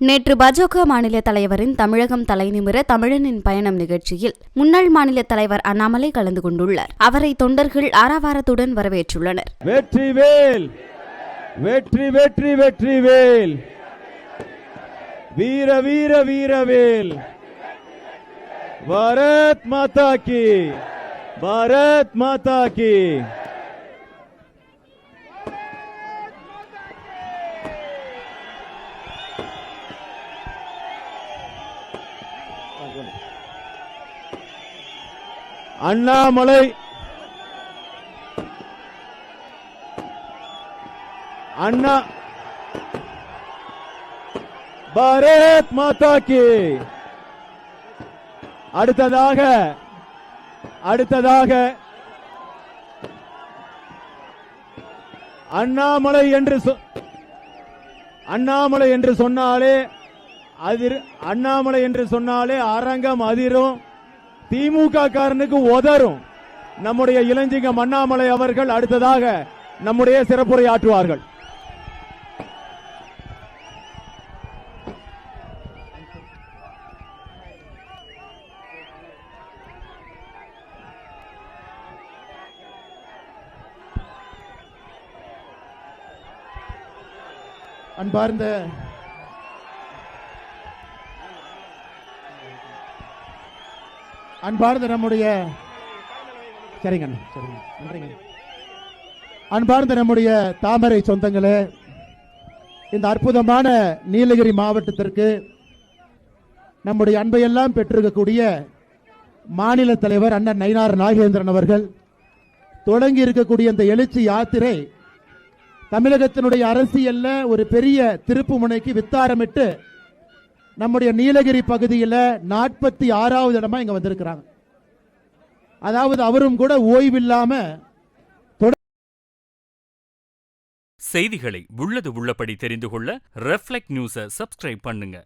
நேற்று பாஜக மாநில தலைவரின் தமிழகம் தலைநிமிர தமிழனின் பயணம் நிகழ்ச்சியில் முன்னாள் மாநில தலைவர் அண்ணாமலை கலந்து கொண்டுள்ளார். அவரை தொண்டர்கள் ஆரவாரத்துடன் வரவேற்றுள்ளனர். வெற்றி வேல் வெற்றி வெற்றி வெற்றி வேல் வீர வீர வீரவேல்! பாரத் மாதா கி பாரத் மாதா கி! அண்ணாமலை. அண்ணா. பாரத் மாதா அடுத்ததாக அடுத்ததாக. அண்ணாமலை என்று சொ- அண்ணாமலை என்று சொன்னாலே அதிர் அண்ணாமலை என்று சொன்னாலே அரங்கம் அதிரும். திமுக காரனுக்கு உதரும் நம்முடைய இளஞ்சிங்கம் அண்ணாமலை அவர்கள் அடுத்ததாக நம்முடைய சிறப்புரை ஆற்றுவார்கள் அன்பார்ந்த அன்பார்ந்த நம்முடைய சரிங்க சரிங்க. நன்றிங்க. அன்பார்ந்த நம்முடைய தாமரை சொந்தங்களே இந்த அற்புதமான நீலகிரி மாவட்டத்திற்கு நம்முடைய அன்பையெல்லாம் பெற்றிருக்கக்கூடிய மாநில தலைவர் அண்ணன் நயினார் நாகேந்திரன் அவர்கள் தொடங்கி இருக்கக்கூடிய இந்த எழுச்சி யாத்திரை தமிழகத்தினுடைய அரசியல்ல ஒரு பெரிய திருப்பு முனைக்கு வித்தாரமிட்டு நம்முடைய நீலகிரி பகுதியில் நாற்பத்தி ஆறாவது இடமா இங்க வந்திருக்கிறாங்க. அதாவது அவரும் கூட ஓய்வில்லாம செய்திகளை உள்ளது உள்ளபடி தெரிந்து கொள்ள ரெஃப்ளெக்ட் நியூஸை சப்ஸ்கிரைப் பண்ணுங்க.